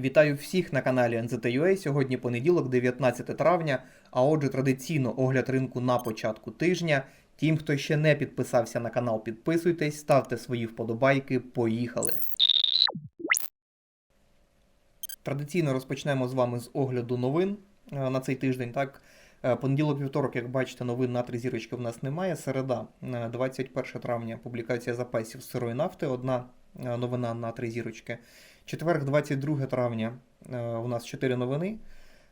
Вітаю всіх на каналі NZTUA. Сьогодні понеділок, 19 травня. А отже, традиційно огляд ринку на початку тижня. Тим, хто ще не підписався на канал, підписуйтесь, ставте свої вподобайки. Поїхали! Традиційно розпочнемо з вами з огляду новин е, на цей тиждень. Так, Е, понеділок, вівторок, як бачите, новин на три зірочки в нас немає. Середа, е, 21 травня, публікація запасів сирої нафти. Одна е, новина на три зірочки. Четверг, 22 травня, е, у нас чотири новини.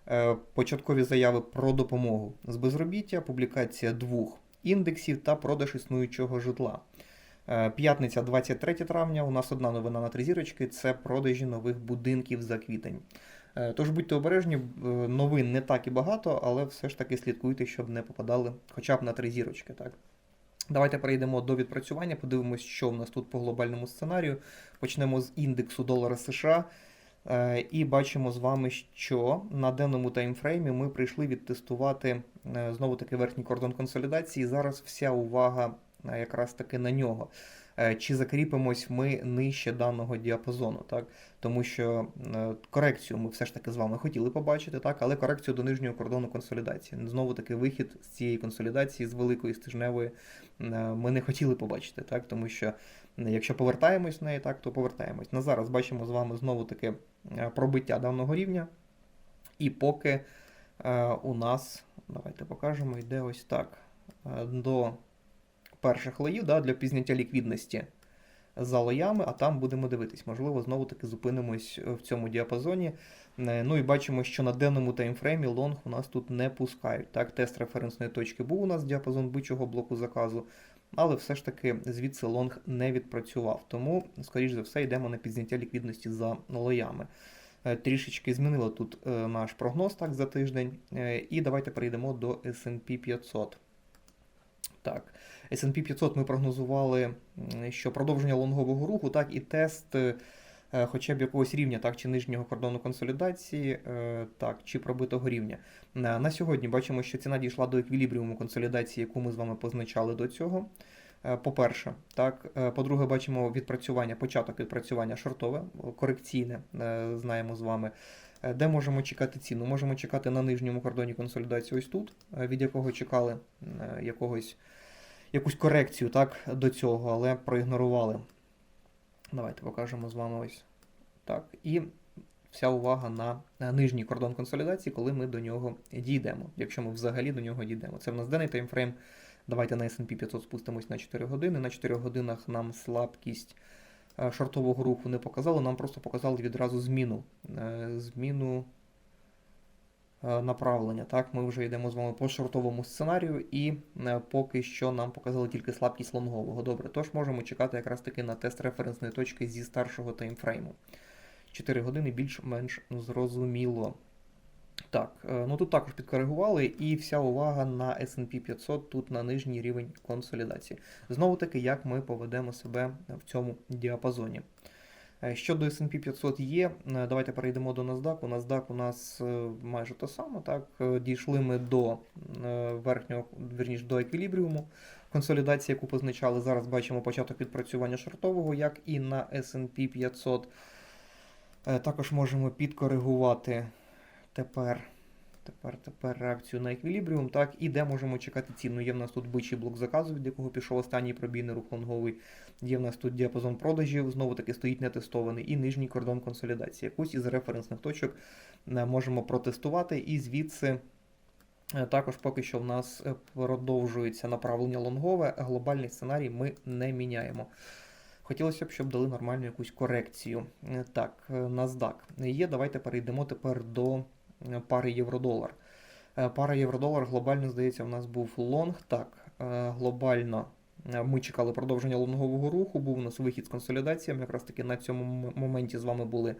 Е, Початкові заяви про допомогу з безробіття, публікація двох індексів та продаж існуючого житла. Е, П'ятниця, 23 травня. У нас одна новина на три зірочки це продажі нових будинків за квітень. Тож будьте обережні, новин не так і багато, але все ж таки слідкуйте, щоб не попадали хоча б на три зірочки. Так? Давайте перейдемо до відпрацювання, подивимось, що в нас тут по глобальному сценарію. Почнемо з індексу долара США. Е, І бачимо з вами, що на денному таймфреймі ми прийшли відтестувати е, знову таки верхній кордон консолідації. Зараз вся увага е, якраз таки на нього. Е, Чи закріпимось ми нижче даного діапазону, так? Тому що е, корекцію ми все ж таки з вами хотіли побачити, так, але корекцію до нижнього кордону консолідації. Знову таки вихід з цієї консолідації, з великої стижневої, е, ми не хотіли побачити, так, тому що якщо повертаємось в неї, так, то повертаємось. На зараз бачимо з вами знову таки пробиття даного рівня. І поки у нас, давайте покажемо, йде ось так. До перших лоїв да, для пізняття ліквідності за лоями, а там будемо дивитись. Можливо, знову таки зупинимось в цьому діапазоні. Е, Ну і бачимо, що на денному таймфреймі лонг у нас тут не пускають. Так, тест референсної точки був у нас діапазон бичого блоку заказу, але все ж таки звідси лонг не відпрацював. Тому, скоріш за все, йдемо на підняття ліквідності за лоями. Е, Трішечки змінило тут е, наш прогноз так за тиждень. І давайте перейдемо до S&P 500. Так, S&P 500 ми прогнозували, що продовження лонгового руху, так, і тест е, е, хоча б якогось рівня, так, чи нижнього кордону консолідації, е, так, чи пробитого рівня. На, на сьогодні бачимо, що ціна дійшла до еквілібріуму консолідації, яку ми з вами позначали до цього. Е, По-перше, так, Е, по-друге, бачимо відпрацювання, початок відпрацювання шортове, корекційне, е, знаємо з вами. Е, Де можемо чекати ціну? Можемо чекати на нижньому кордоні консолідації ось тут, е, від якого чекали е, якогось, якусь корекцію так, до цього, але проігнорували. Давайте покажемо з вами ось так. І вся увага на на нижній кордон консолідації, коли ми до нього дійдемо, якщо ми взагалі до нього дійдемо. Це в нас денний таймфрейм. Давайте на S&P 500 спустимось на 4 години. На 4 годинах нам слабкість е, шортового руху не показало, нам просто показали відразу зміну. е, Зміну направлення. Так, ми вже йдемо з вами по шортовому сценарію, і е, поки що нам показали тільки слабкість лонгового. Добре, тож можемо чекати якраз таки на тест референсної точки зі старшого таймфрейму. 4 години більш-менш зрозуміло. Так, е, ну тут також підкоригували, і вся увага на S&P 500 тут на нижній рівень консолідації. Знову таки, як ми поведемо себе в цьому діапазоні. Е, Щодо S&P 500 є, е, давайте перейдемо до NASDAQ. NASDAQ у нас е, майже те саме, так, дійшли ми до верхнього, верніше до еквілібріуму консолідації, яку позначали. Зараз бачимо початок відпрацювання шортового, як і на S&P 500. Е, Також можемо підкоригувати тепер, тепер, тепер реакцію на еквілібріум, так, і де можемо чекати ціну. Є в нас тут бичий блок заказу, від якого пішов останній пробійний рух лонговий. Є в нас тут діапазон продажів, знову таки стоїть нетестований, і нижній кордон консолідації. Якусь із референсних точок е, можемо протестувати, і звідси. е, Також поки що в нас е, продовжується направлення лонгове, глобальний сценарій ми не міняємо. Хотілося б, щоб дали нормальну якусь корекцію. Так, NASDAQ є. Давайте перейдемо тепер до пари євро-долар. Е, Пара євро-долар глобально, здається, у нас був лонг. Так, е, глобально е, ми чекали продовження лонгового руху, був у нас вихід з консолідаціями. Якраз таки на цьому моменті з вами були.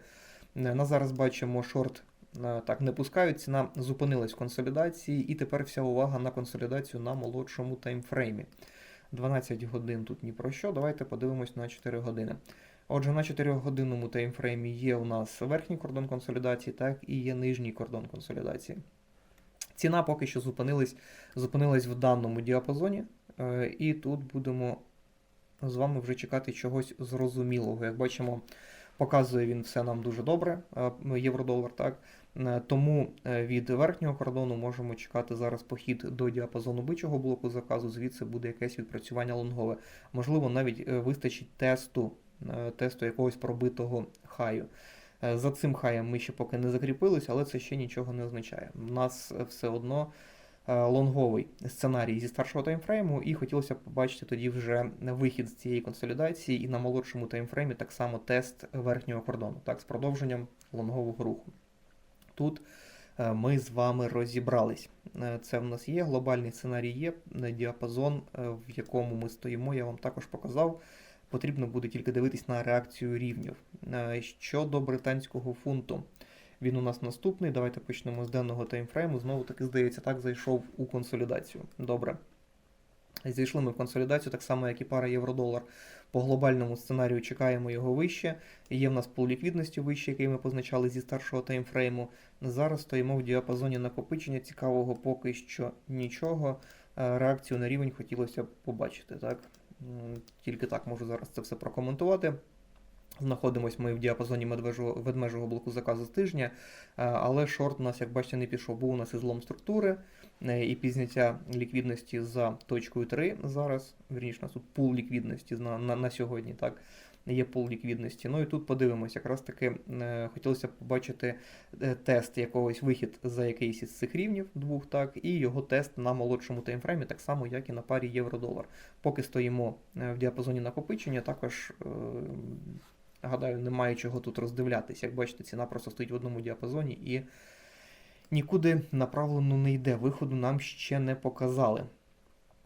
Е, На зараз бачимо шорт. е, Так, не пускають, ціна зупинилась в консолідації, і тепер вся увага на консолідацію на молодшому таймфреймі. 12 годин тут ні про що. Давайте подивимось на 4 години. Отже, на 4-годинному таймфреймі є у нас верхній кордон консолідації, так і є нижній кордон консолідації. Ціна поки що зупинилась, зупинилась в даному діапазоні, е, і тут будемо з вами вже чекати чогось зрозумілого. Як бачимо, Показує він все нам дуже добре, е, євро-долар, так. Е, Тому від верхнього кордону можемо чекати зараз похід до діапазону бичого блоку заказу, звідси буде якесь відпрацювання лонгове. Можливо, навіть вистачить тесту, тесту якогось пробитого хаю. Е, За цим хаєм ми ще поки не закріпились, але це ще нічого не означає. У нас е, все одно е, лонговий сценарій зі старшого таймфрейму, і хотілося б побачити тоді вже вихід з цієї консолідації, і на молодшому таймфреймі так само тест верхнього кордону, так, з продовженням лонгового руху. Тут е, ми з вами розібрались. Е, Це в нас є, глобальний сценарій є, е, діапазон, е, в якому ми стоїмо, я вам також показав. Потрібно буде тільки дивитись на реакцію рівнів. Е, Щодо британського фунту, він у нас наступний. Давайте почнемо з денного таймфрейму. Знову таки, здається, так зайшов у консолідацію. Добре. Зайшли ми в консолідацію, так само, як і пара євро-долар. По глобальному сценарію чекаємо його вище. Є в нас пул ліквідності вище, який ми позначали зі старшого таймфрейму. Зараз стоїмо в діапазоні накопичення. Цікавого поки що нічого. Е, Реакцію на рівень хотілося б побачити. Так? Тільки так можу зараз це все прокоментувати. Знаходимось ми в діапазоні медвежого, ведмежого блоку заказу з тижня, е, але шорт у нас, як бачите, не пішов. Був у нас і злом структури е, і пізняття ліквідності за точкою 3 зараз. Вірніше, у нас пул ліквідності на, на, на сьогодні. так. Є пул ліквідності. Ну і тут подивимось, якраз таки е, хотілося б побачити е, тест якогось вихід за якийсь із цих рівнів двох, так, і його тест на молодшому таймфреймі, так само, як і на парі євро-долар. Поки стоїмо е, в діапазоні накопичення, також. Гадаю, немає чого тут роздивлятися. Як бачите, ціна просто стоїть в одному діапазоні і нікуди направлено не йде. Виходу нам ще не показали.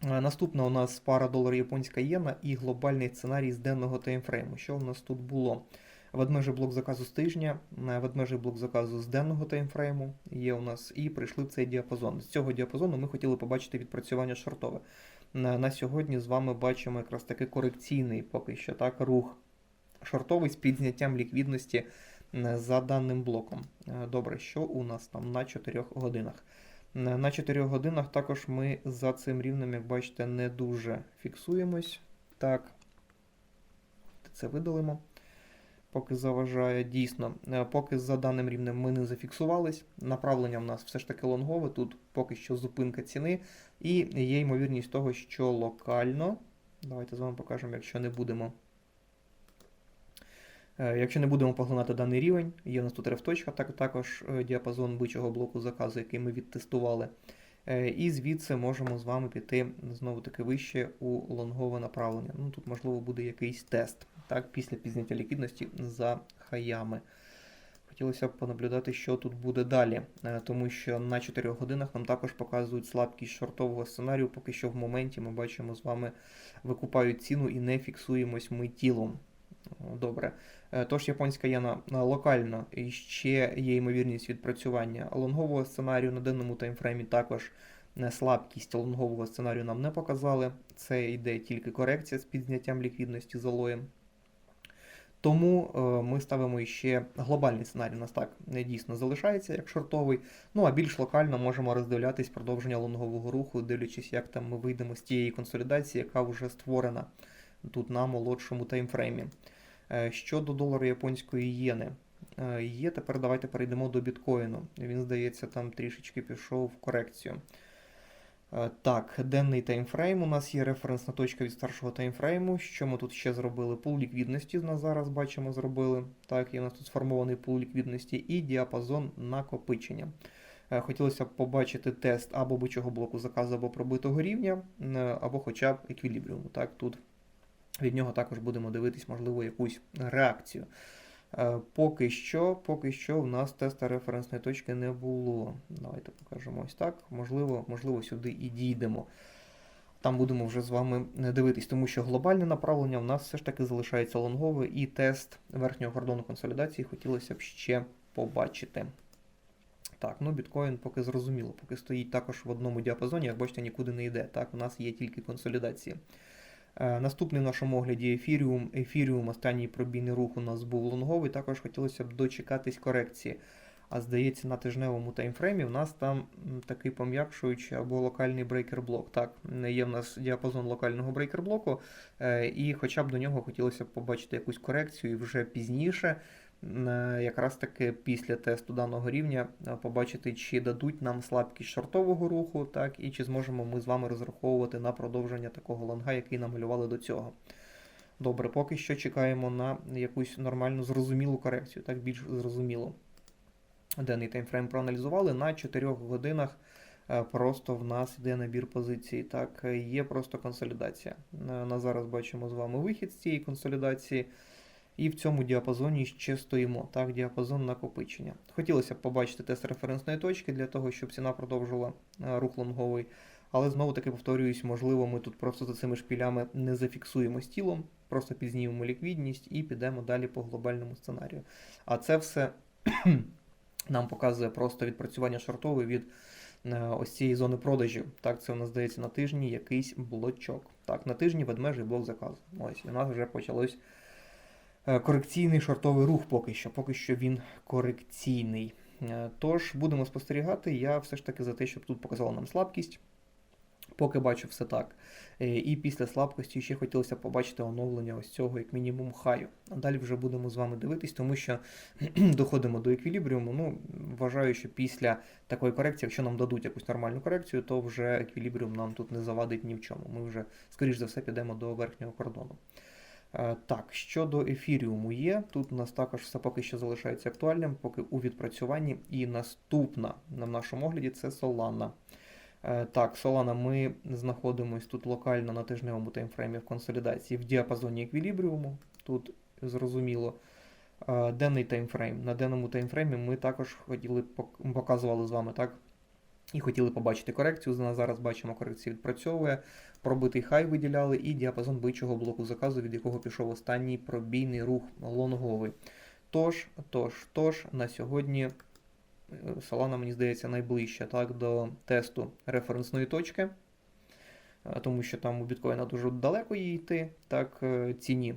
Е, Наступна у нас пара долар японська єна і глобальний сценарій з денного таймфрейму. Що у нас тут було? Ведмежий блок заказу з тижня, е, ведмежий блок заказу з денного таймфрейму є у нас, і прийшли в цей діапазон. З цього діапазону ми хотіли побачити відпрацювання шортове. На, на сьогодні з вами бачимо якраз таки корекційний поки що так рух шортовий з підзняттям ліквідності е, за даним блоком. Е, Добре, що у нас там на 4 годинах? Е, На 4 годинах також ми за цим рівнем, як бачите, не дуже фіксуємось. Так, це видалимо. Поки заважає дійсно, е, поки за даним рівнем ми не зафіксувались. Направлення в нас все ж таки лонгове. Тут поки що зупинка ціни. І є ймовірність того, що локально. Давайте з вами покажемо, якщо не будемо. Е, Якщо не будемо поглинати даний рівень, є у нас тут рефточка, так, також е, діапазон бичого блоку заказу, який ми відтестували. Е, І звідси можемо з вами піти знову таки вище у лонгове направлення. Ну, Тут, можливо, буде якийсь тест так, після пізняття ліквідності за хаями. Хотілося б понаблюдати, що тут буде далі, тому що на 4 годинах нам також показують слабкість шортового сценарію. Поки що в моменті ми бачимо з вами викупають ціну і не фіксуємось ми тілом. Добре. Е, Тож японська єна е, локально і ще є ймовірність відпрацювання лонгового сценарію на денному таймфреймі також е, слабкість лонгового сценарію нам не показали. Це йде тільки корекція з підзняттям ліквідності з алоєм. Тому ми ставимо ще глобальний сценарій. У нас так не дійсно залишається як шортовий. Ну а більш локально можемо роздивлятись продовження лонгового руху, дивлячись, як там ми вийдемо з тієї консолідації, яка вже створена тут на молодшому таймфреймі. Е, Щодо долару японської єни. Е, Є, тепер давайте перейдемо до біткоїну. Він, здається, там трішечки пішов в корекцію. Е, Так, денний таймфрейм. У нас є референсна точка від старшого таймфрейму. Що ми тут ще зробили? Пул ліквідності у нас зараз бачимо, зробили. Так, є у нас тут сформований пул ліквідності і діапазон накопичення. Хотілося б побачити тест або бичого блоку заказу, або пробитого рівня, або хоча б еквілібріуму. Так, тут від нього також будемо дивитись, можливо, якусь реакцію. Е, Поки що, поки що в нас теста референсної точки не було. Давайте покажемо ось так. Можливо, можливо, сюди і дійдемо. Там будемо вже з вами дивитись, тому що глобальне направлення в нас все ж таки залишається лонгове, і тест верхнього кордону консолідації хотілося б ще побачити. Так, ну біткоін поки зрозуміло, поки стоїть також в одному діапазоні, як бачите, нікуди не йде. Так, у нас є тільки консолідації. Е, Наступний в нашому огляді ефіріум. Ефіріум, останній пробійний рух у нас був лонговий. Також хотілося б дочекатись корекції. А здається, на тижневому таймфреймі в нас там такий пом'якшуючий або локальний брейкер-блок. Так, є в нас діапазон локального брейкер-блоку, е, і хоча б до нього хотілося б побачити якусь корекцію і вже пізніше, якраз таки після тесту даного рівня, е, побачити, чи дадуть нам слабкість шортового руху, так, і чи зможемо ми з вами розраховувати на продовження такого лонга, який намалювали до цього. Добре, поки що чекаємо на якусь нормальну зрозумілу корекцію, так більш зрозуміло. Денний таймфрейм проаналізували на 4 годинах. е, Просто в нас йде набір позицій. Так, е, є просто консолідація. Е, На зараз бачимо з вами вихід з цієї консолідації. І в цьому діапазоні ще стоїмо. Так, діапазон накопичення. Хотілося б побачити тест референсної точки для того, щоб ціна продовжила е, рух лонговий. Але знову таки повторююсь, можливо, ми тут просто за цими шпілями не зафіксуємо з тілом, просто підзнімемо ліквідність і підемо далі по глобальному сценарію. А це все нам показує просто відпрацювання шортової від е, ось цієї зони продажів. Так, це у нас здається на тижні якийсь блочок. Так, на тижні ведмежий блок заказу. Ось, і у нас вже почалось корекційний шортовий рух поки що. Поки що він корекційний. Е, Тож будемо спостерігати. Я все ж таки за те, щоб тут показала нам слабкість. Поки бачу все так. Е, І після слабкості ще хотілося побачити оновлення ось цього, як мінімум, хаю. А далі вже будемо з вами дивитись, тому що доходимо до еквілібріуму. Ну, вважаю, що після такої корекції, якщо нам дадуть якусь нормальну корекцію, то вже еквілібріум нам тут не завадить ні в чому. Ми вже, скоріш за все, підемо до верхнього кордону. Е, Так, щодо ефіріуму є, тут у нас також все поки що залишається актуальним, поки у відпрацюванні. І наступна на нашому огляді це Solana. Е, Так, Solana ми знаходимось тут локально на тижневому таймфреймі в консолідації в діапазоні еквілібріуму. Тут зрозуміло. Е, Денний таймфрейм. На денному таймфреймі ми також хотіли показували з вами так. І хотіли побачити корекцію. На зараз бачимо, корекція відпрацьовує. Пробитий хай виділяли і діапазон бичого блоку заказу, від якого пішов останній пробійний рух лонговий. Тож, тож, тож, на сьогодні е, Solana, мені здається, найближча так, до тесту референсної точки, е, тому що там у біткоїна дуже далеко їй йти, так, е, ціні.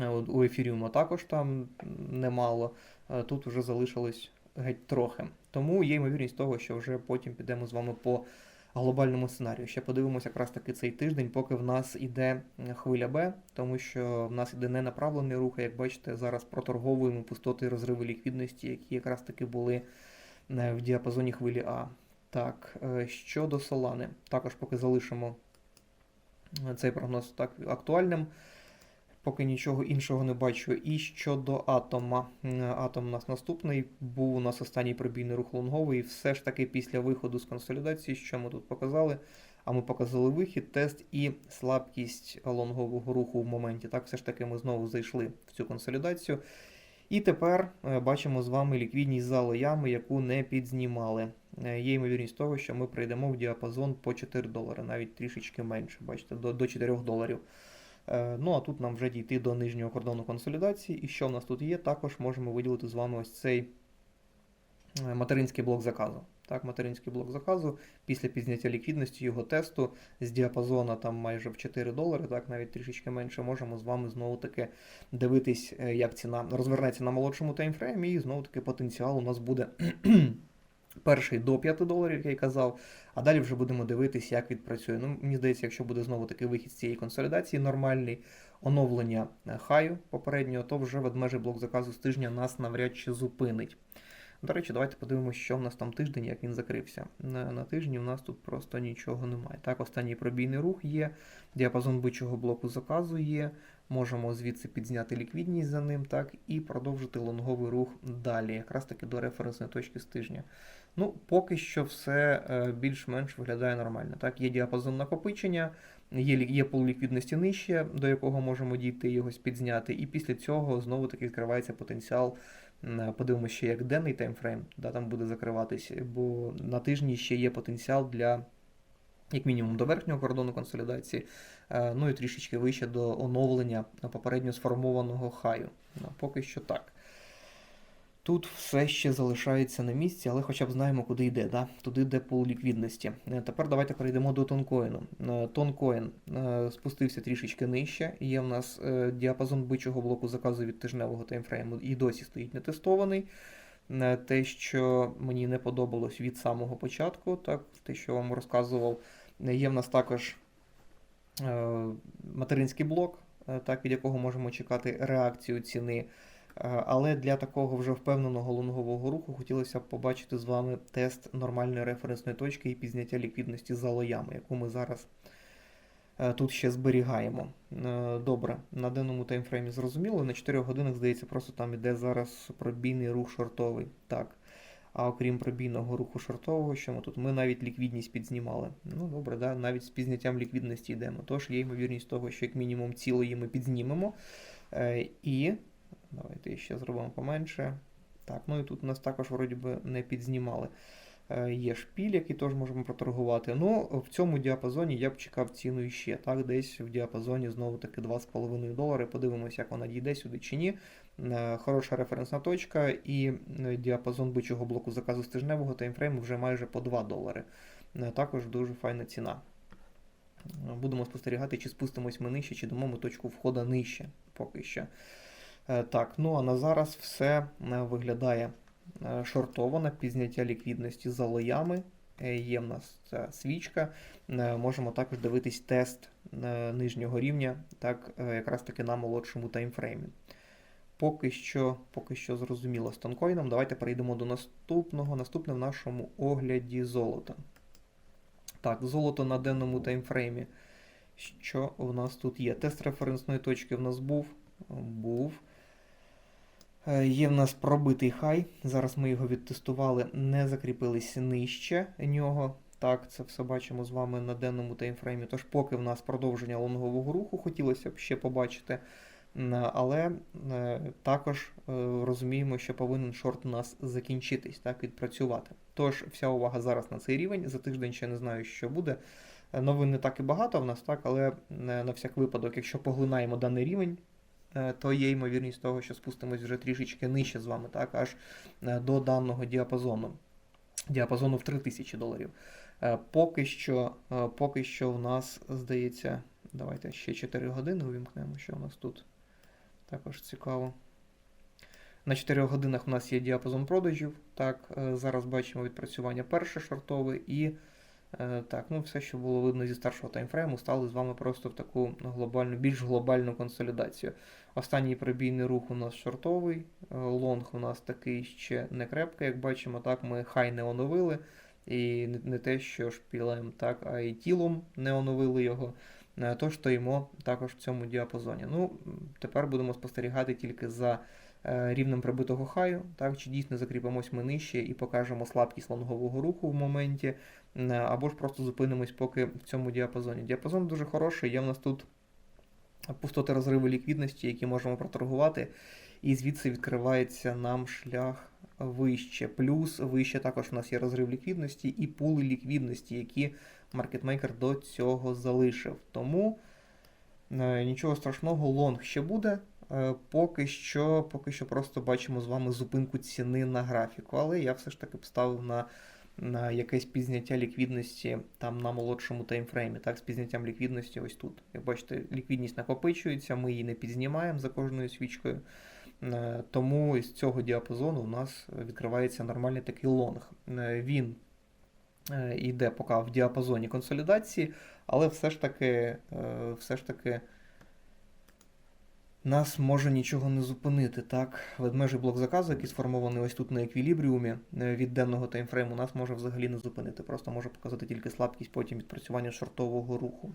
Е, У ефіріуму також там немало. Е, Тут вже залишилось геть трохи. Тому є ймовірність того, що вже потім підемо з вами по глобальному сценарію. Ще подивимося якраз таки цей тиждень, поки в нас іде хвиля Б, тому що в нас іде ненаправлений рух. Як бачите, зараз проторговуємо пустоти і розриви ліквідності, які якраз таки були е, в діапазоні хвилі А. Так, е, щодо Солани, також поки залишимо е, цей прогноз так актуальним. Поки нічого іншого не бачу. І щодо атома. Атом у нас наступний. Був у нас останній пробійний рух лонговий. І все ж таки після виходу з консолідації, що ми тут показали? А ми показали вихід, тест і слабкість лонгового руху в моменті. Так, все ж таки ми знову зайшли в цю консолідацію. І тепер е, бачимо з вами ліквідність за лоями, яку не підзнімали. Е, Є ймовірність того, що ми прийдемо в діапазон по 4 долари, навіть трішечки менше, бачите, до, до 4 доларів. Е, Ну а тут нам вже дійти до нижнього кордону консолідації. І що в нас тут є? Також можемо виділити з вами ось цей е, материнський блок заказу. Так, материнський блок заказу після підняття ліквідності його тесту з діапазона там майже в 4 долари, так навіть трішечки менше, можемо з вами знову таки дивитись, е, як ціна розвернеться на молодшому таймфреймі, і знову таки потенціал у нас буде перший до 5 доларів, як я й казав. А далі вже будемо дивитись, як відпрацює. Ну, мені здається, якщо буде знову таки вихід з цієї консолідації нормальний, оновлення е, хаю попереднього, то вже ведмежий блок заказу з тижня нас навряд чи зупинить. До речі, давайте подивимося, що в нас там тиждень, як він закрився. На, на тижні в нас тут просто нічого немає. Так, останній пробійний рух є, діапазон бичого блоку заказу є. Можемо звідси підзняти ліквідність за ним, так, і продовжити лонговий рух далі, якраз таки до референсної точки з тижня. Ну, поки що все е, більш-менш виглядає нормально. Так, є діапазон накопичення, є, є пул ліквідності нижче, до якого можемо дійти його підзняти, і після цього знову таки відкривається потенціал. Подивимося ще як денний таймфрейм, да, там буде закриватись, бо на тижні ще є потенціал для. Як мінімум до верхнього кордону консолідації, е, ну і трішечки вище до оновлення попередньо сформованого хаю. Ну, Поки що так. Тут все ще залишається на місці, але хоча б знаємо, куди йде. Да? Туди йде пул ліквідності. Е, Тепер давайте перейдемо до тонкоїну. Е, Тонкоін е, спустився трішечки нижче. Є в нас діапазон бичого блоку заказу від тижневого таймфрейму і досі стоїть нетестований. Те, що мені не подобалось від самого початку, так, те, що вам розказував, є в нас також материнський блок, так, від якого можемо чекати реакцію ціни. Е, Але для такого вже впевненого лонгового руху хотілося б побачити з вами тест нормальної референсної точки і підняття ліквідності за лоями, яку ми зараз е, тут ще зберігаємо. Е, Добре, на даному таймфреймі зрозуміло. На 4 годинах, здається, просто там іде зараз пробійний рух шортовий. Так. А окрім пробійного руху шортового, що ми тут? Ми навіть ліквідність підзнімали. Ну, добре, да, навіть з підняттям ліквідності йдемо. Тож є ймовірність того, що як мінімум цілої ми підзнімемо. І давайте ще зробимо поменше. Так, ну і тут у нас також вроді би не підзнімали. Е, Є шпіль, який теж можемо проторгувати. Ну, в цьому діапазоні я б чекав ціну іще. Так, десь в діапазоні знову таки 2,5 долари. Подивимося, як вона дійде сюди чи ні. Е, Хороша референсна точка і е, діапазон бичого блоку заказу з тижневого таймфрейму вже майже по 2 долари. Також дуже файна ціна. Будемо спостерігати, чи спустимось ми нижче, чи дамо ми точку входу нижче поки що. Е, Так, ну а на зараз все е, виглядає е, шортово підняття ліквідності за лоями. Є в нас ця свічка. Можемо також дивитись тест нижнього рівня, так, якраз таки на молодшому таймфреймі. Поки що, поки що зрозуміло з тонкоїном. Давайте перейдемо до наступного. Наступне в нашому огляді золота. Так, золото на денному таймфреймі. Що в нас тут є? Тест референсної точки в нас був. Був. Е, Є в нас пробитий хай. Зараз ми його відтестували, не закріпились нижче нього. Так, це все бачимо з вами на денному таймфреймі. Тож, поки в нас продовження лонгового руху, хотілося б ще побачити. Але е, також е, розуміємо, що повинен шорт у нас закінчитись, так, відпрацювати. Тож, вся увага зараз на цей рівень. За тиждень ще не знаю, що буде. Новин не так і багато в нас, так, але на всяк випадок, якщо поглинаємо даний рівень, то є ймовірність того, що спустимось вже трішечки нижче з вами, так, аж е, до даного діапазону. Діапазону в 3000 доларів. Е, Поки що, е, поки що в нас, здається, давайте ще 4 години увімкнемо, що у нас тут також цікаво. На 4 годинах у нас є діапазон продажів. Так, е, зараз бачимо відпрацювання перше шортове і е, так, ну все, що було видно зі старшого таймфрейму, стали з вами просто в таку глобальну, більш глобальну консолідацію. Останній пробійний рух у нас шортовий, е, лонг у нас такий ще не крепкий, як бачимо, так, ми хай не оновили. І не, те, що шпілем, так, а й тілом не оновили його. Е, Тож стоїмо також в цьому діапазоні. Ну, тепер будемо спостерігати тільки за е, рівнем прибитого хаю, так, чи дійсно закріпимось ми нижче і покажемо слабкість лонгового руху в моменті, е, або ж просто зупинимось поки в цьому діапазоні. Діапазон дуже хороший, є в нас тут пустоти розриви ліквідності, які можемо проторгувати, і звідси відкривається нам шлях вище. Плюс вище також у нас є розрив ліквідності і пули ліквідності, які маркетмейкер до цього залишив. Тому е, нічого страшного, лонг ще буде. Е, Поки що, поки що просто бачимо з вами зупинку ціни на графіку, але я все ж таки б ставив на, на якесь підняття ліквідності там на молодшому таймфреймі. Так, з підняттям ліквідності ось тут. Як бачите, ліквідність накопичується, ми її не підзнімаємо за кожною свічкою. Е, Тому із цього діапазону у нас відкривається нормальний такий лонг. Е, Він е, йде поки в діапазоні консолідації, але все ж таки, все ж таки нас може нічого не зупинити. Так, ведмежий блок заказу, який сформований ось тут на еквілібріумі е, від денного таймфрейму, нас може взагалі не зупинити. Просто може показати тільки слабкість потім відпрацювання шортового руху.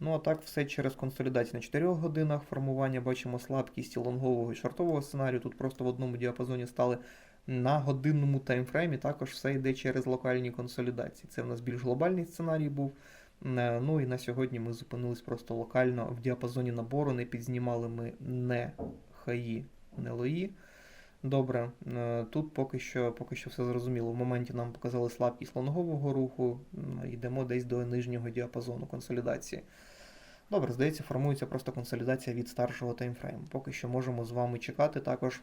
Ну а так, все через консолідацію на 4 годинах формування бачимо слабкість лонгового і шортового сценарію. Тут просто в одному діапазоні стали на годинному таймфреймі. Також все йде через локальні консолідації. Це в нас більш глобальний сценарій був. Е, Ну і на сьогодні ми зупинились просто локально в діапазоні набору, не підзнімали ми не хаї, не лої. Добре, е, тут поки що, поки що все зрозуміло. В моменті нам показали слабкість лонгового руху, йдемо десь до нижнього діапазону консолідації. Добре, здається, формується просто консолідація від старшого таймфрейму. Поки що можемо з вами чекати також.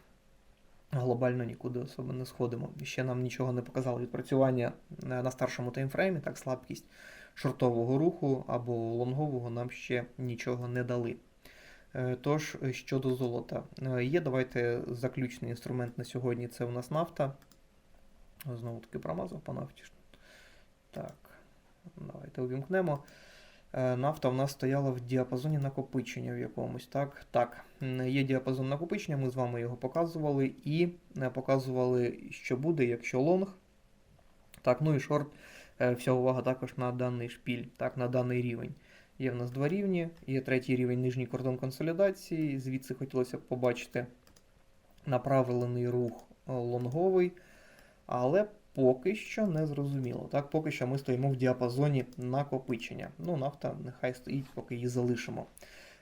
Глобально нікуди особо не сходимо. Ще нам нічого не показало відпрацювання е, на старшому таймфреймі, так, слабкість шортового руху або лонгового нам ще нічого не дали. Е, Тож, е, щодо золота, Е, є давайте заключний інструмент на сьогодні. Це у нас нафта. Знову таки промазав по нафті. Так, давайте увімкнемо. Нафта в нас стояла в діапазоні накопичення в якомусь, так? Так, є діапазон накопичення, ми з вами його показували і показували, що буде, якщо лонг. Так, ну і шорт. Е, Вся увага також на даний шпіль, так, на даний рівень. Є в нас два рівні, є третій рівень нижній кордон консолідації. Звідси хотілося б побачити направлений рух е, лонговий, але поки що не зрозуміло. Так, поки що ми стоїмо в діапазоні накопичення. Ну, нафта нехай стоїть, поки її залишимо.